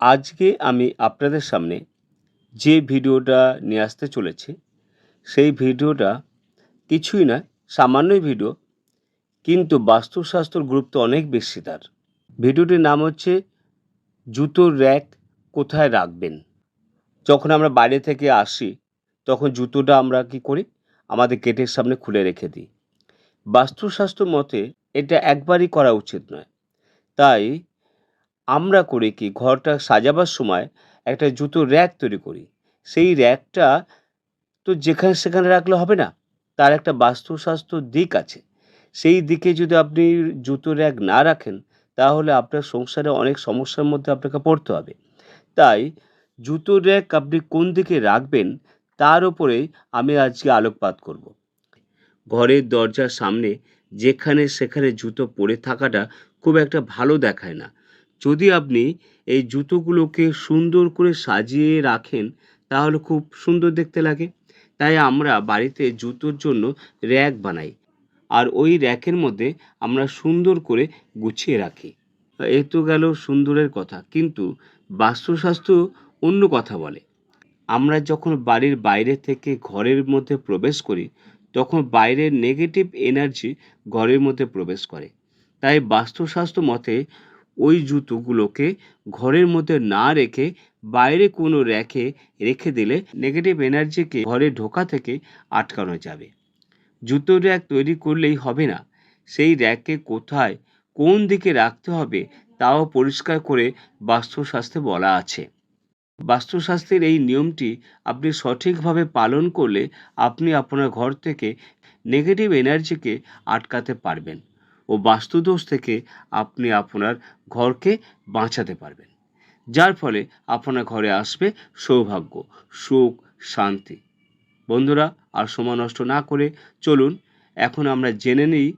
আজকে আমি আপনাদের সামনে যে ভিডিওটা নিয়ে আসতে চলেছি, সেই ভিডিওটা কিছুই না সামান্যই ভিডিও, কিন্তু বাস্তুশাস্ত্র গুরুত্ব অনেক বেশি তার। ভিডিওটির নাম হচ্ছে, জুতোর র্যাক কোথায় রাখবেন? যখন আমরা বাইরে থেকে আসি, তখন জুতোটা আমরা কি করি? আমাদের গেটের সামনে খুলে রেখে দিই। বাস্তুশাস্ত্র মতে এটা একবারই করা উচিত নয়। তাই আমরা করি কি, ঘরটা সাজাবার সময় একটা জুতোর র্যাক তৈরি করি। সেই র্যাকটা তো যেখানে সেখানে রাখলে হবে না, তার একটা বাস্তুশাস্ত্র দিক আছে। সেই দিকে যদি আপনি জুতো র্যাক না রাখেন, তাহলে আপনার সংসারে অনেক সমস্যার মধ্যে আপনাকে পড়তে হবে। তাই জুতো র্যাক আপনি কোন দিকে রাখবেন, তার উপরেই আমি আজকে আলোকপাত করব। ঘরের দরজার সামনে যেখানে সেখানে জুতো পরে থাকাটা খুব একটা ভালো দেখায় না। যদি আপনি এই জুতোগুলোকে সুন্দর করে সাজিয়ে রাখেন, তাহলে খুব সুন্দর দেখতে লাগে। তাই আমরা বাড়িতে জুতোর জন্য র্যাক বানাই আর ওই র্যাকের মধ্যে আমরা সুন্দর করে গুছিয়ে রাখি। এ তো গেল সুন্দরের কথা। কিন্তু বাস্তুশাস্ত্র অন্য কথা বলে। আমরা যখন বাড়ির বাইরে থেকে ঘরের মধ্যে প্রবেশ করি, তখন বাইরের নেগেটিভ এনার্জি ঘরের মধ্যে প্রবেশ করে। তাই বাস্তুশাস্ত্র মতে ওই জুতোগুলোকে ঘরের মধ্যে না রেখে বাইরে কোনো র্যাকে রেখে দিলে নেগেটিভ এনার্জিকে ঘরে ঢোকা থেকে আটকানো যাবে। জুতো র্যাক তৈরি করলেই হবে না। সেই র্যাককে কোথায়, কোন দিকে রাখতে হবে তাও পরিষ্কার করে বাস্তুশাস্ত্রে বলা আছে। বাস্তুশাস্ত্রের এই নিয়মটি আপনি সঠিকভাবে পালন করলে আপনি আপনার ঘর থেকে নেগেটিভ এনার্জিকে আটকাতে পারবেন। ও বাস্তুদোষ থেকে আপনি আপনার ঘরকে বাঁচাতে পারবেন। যার ফলে আপনার ঘরে আসবে সৌভাগ্য, সুখ, শান্তি। বন্ধুরা, আর সময় নষ্ট না করে চলুন, এখন আমরা জেনে নিই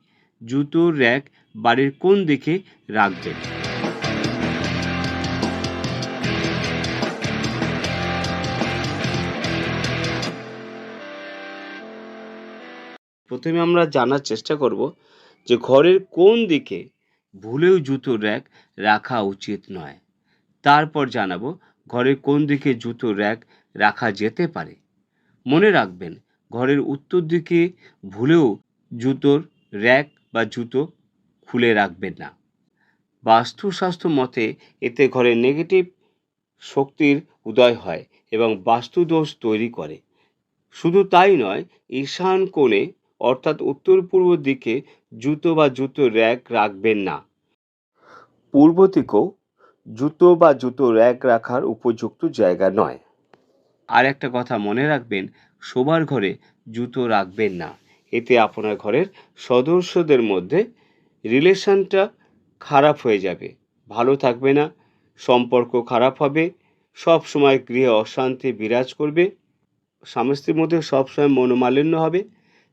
জুতোর র্যাক বাড়ির কোন দিকে রাখবেন প্রথমে আমরা জানার চেষ্টা করব যে ঘরের কোন দিকে ভুলেও জুতোর র্যাক রাখা উচিত নয়। তারপর জানাব ঘরের কোন দিকে জুতোর র্যাক রাখা যেতে পারে। মনে রাখবেন, ঘরের উত্তর দিকে ভুলেও জুতোর র্যাক বা জুতো খুলে রাখবেন না। বাস্তুশাস্ত্র মতে এতে ঘরে নেগেটিভ শক্তির উদয় হয় এবং বাস্তুদোষ তৈরি করে। শুধু তাই নয় ঈশান কোণে অর্থাৎ উত্তর পূর্ব দিকে জুতো বা জুতো র্যাক রাখবেন না। পূর্ব দিকেও জুতো বা জুতো র্যাক রাখার উপযুক্ত জায়গা নয়। আর একটা কথা মনে রাখবেন, শোবার ঘরে জুতো রাখবেন না। এতে আপনার ঘরের সদস্যদের মধ্যে রিলেশনটা খারাপ হয়ে যাবে। ভালো থাকবে না, সম্পর্ক খারাপ হবে সব সময় গৃহে অশান্তি বিরাজ করবে, স্বামী স্ত্রীর মধ্যে সবসময় মনোমালিন্য হবে।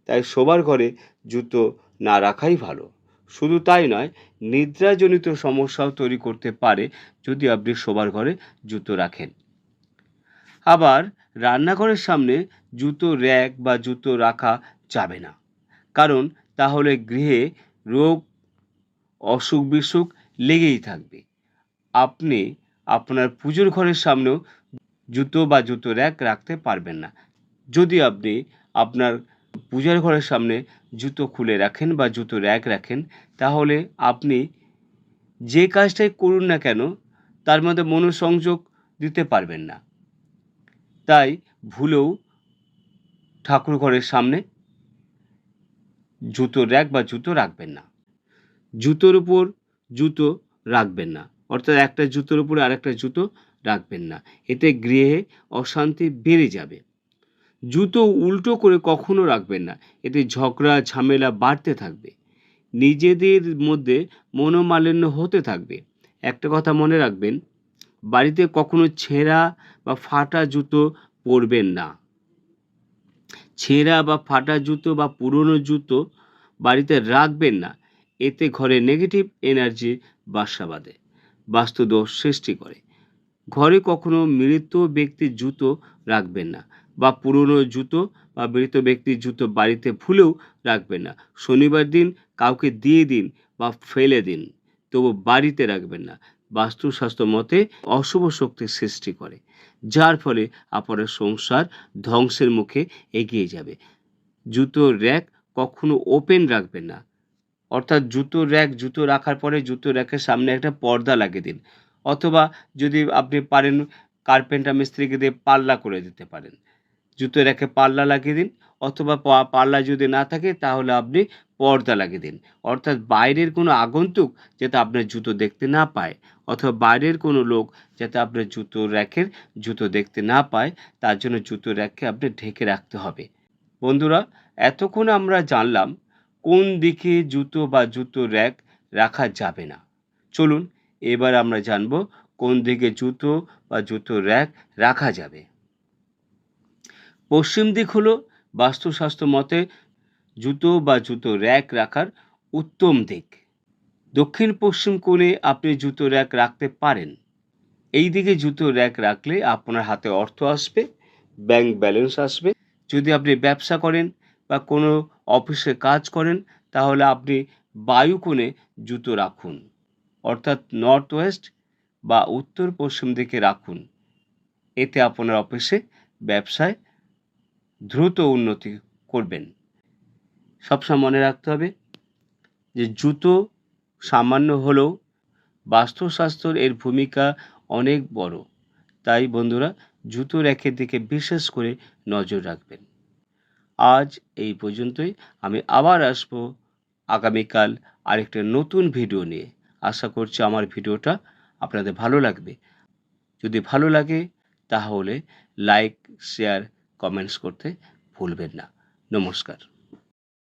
তাই শোবার ঘরে জুতো না রাখাই ভালো। শুধু তাই নয়, নিদ্রাজনিত সমস্যাও তৈরি করতে পারে যদি আপনি শোবার ঘরে জুতো রাখেন। আবার রান্নাঘরের সামনে জুতো র্যাক বা জুতো রাখা যাবে না। কারণ তাহলে গৃহে রোগ, অসুখ বিসুখ লেগেই থাকবে। আপনি আপনার পুজোর ঘরের সামনেও জুতো বা জুতো র্যাক রাখতে পারবেন না। যদি আপনি আপনার পূজার ঘরের সামনে জুতো খুলে রাখেন বা জুতো র্যাক রাখেন, তাহলে আপনি যে কাজটাই করুন না কেন, তার মধ্যে মনোসংযোগ দিতে পারবেন না। তাই ভুলেও ঠাকুর ঘরের সামনে জুতো র্যাক বা জুতো রাখবেন না। জুতোর উপর জুতো রাখবেন না, অর্থাৎ একটা জুতোর উপরে আরেকটা জুতো রাখবেন না। এতে গৃহে অশান্তি বেড়ে যাবে। জুতো উল্টো করে কখনো রাখবেন না। এতে ঝগড়া, ঝামেলা বাড়তে থাকবে। নিজেদের মধ্যে মনোমালিন্য হতে থাকবে। একটা কথা মনে রাখবেন, বাড়িতে কখনো ছেঁড়া বা ফাটা জুতো পরবেন না। ছেঁড়া বা ফাটা জুতো বা পুরনো জুতো বাড়িতে রাখবেন না। এতে ঘরে নেগেটিভ এনার্জি বাসা বাঁধে, বাস্তুদোষ সৃষ্টি করে। ঘরে কখনো মৃত ব্যক্তির জুতো রাখবেন না। বা পুরনো জুতো বা মৃত ব্যক্তির জুতো বাড়িতে ভুলেও রাখবেন না। শনিবার দিন কাউকে দিয়ে দিন বা ফেলে দিন, তবু বাড়িতে রাখবেন না। বাস্তুশাস্ত্র মতে অশুভ শক্তির সৃষ্টি করে, যার ফলে আপনার সংসার ধ্বংসের মুখে এগিয়ে যাবে। জুতোর র্যাক কখনো ওপেন রাখবেন না। অর্থাৎ জুতোর র্যাক জুতো রাখার পরে জুতোর র্যাকের সামনে একটা পর্দা লাগিয়ে দিন, অথবা যদি আপনি পারেন কার্পেন্টার মিস্ত্রিকে দিয়ে পাল্লা করে দিতে পারেন। জুতো রেখে পাল্লা লাগিয়ে দিন অথবা পাল্লা যদি না থাকে তাহলে আপনি পর্দা লাগিয়ে দিন। অর্থাৎ বাইরের কোনো আগন্তুক যাতে আপনার জুতো দেখতে না পায় অথবা বাইরের কোনো লোক যাতে আপনার জুতো র্যাকের জুতো দেখতে না পায় তার জন্য জুতো র্যাককে আপনি ঢেকে রাখতে হবে। বন্ধুরা, এতক্ষণ আমরা জানলাম কোন দিকে জুতো বা জুতো র্যাক রাখা যাবে না। চলুন, এবার আমরা জানব কোন দিকে জুতো বা জুতো র্যাক রাখা যাবে। পশ্চিম দিক হলো বাস্তুশাস্ত্র মতে জুতো বা জুতো র্যাক রাখার উত্তম দিক। দক্ষিণ পশ্চিম কোণে আপনি জুতো র্যাক রাখতে পারেন। এই দিকে জুতো র্যাক রাখলে আপনার হাতে অর্থ আসবে, ব্যাংক ব্যালেন্স আসবে। যদি আপনি ব্যবসা করেন বা কোনো অফিসে কাজ করেন, তাহলে আপনি বায়ু কোণে জুতো রাখুন। অর্থাৎ নর্থ ওয়েস্ট বা উত্তর পশ্চিম দিকে রাখুন। এতে আপনার অফিসে, ব্যবসায় দ্রুত উন্নতি করবেন। সবসময় মনে রাখতে হবে যে জুতো সামান্য হলেও বাস্তুশাস্ত্রের এর ভূমিকা অনেক বড়। তাই বন্ধুরা, জুতো র্যাকের দিকে বিশেষ করে নজর রাখবেন। আজ এই পর্যন্তই। আমি আবার আসব আগামীকাল আরেকটা নতুন ভিডিও নিয়ে। আশা করছি আমার ভিডিওটা আপনাদের ভালো লাগবে। যদি ভালো লাগে, তাহলে লাইক, শেয়ার কমেন্টস করতে ভুলবেন না। নমস্কার।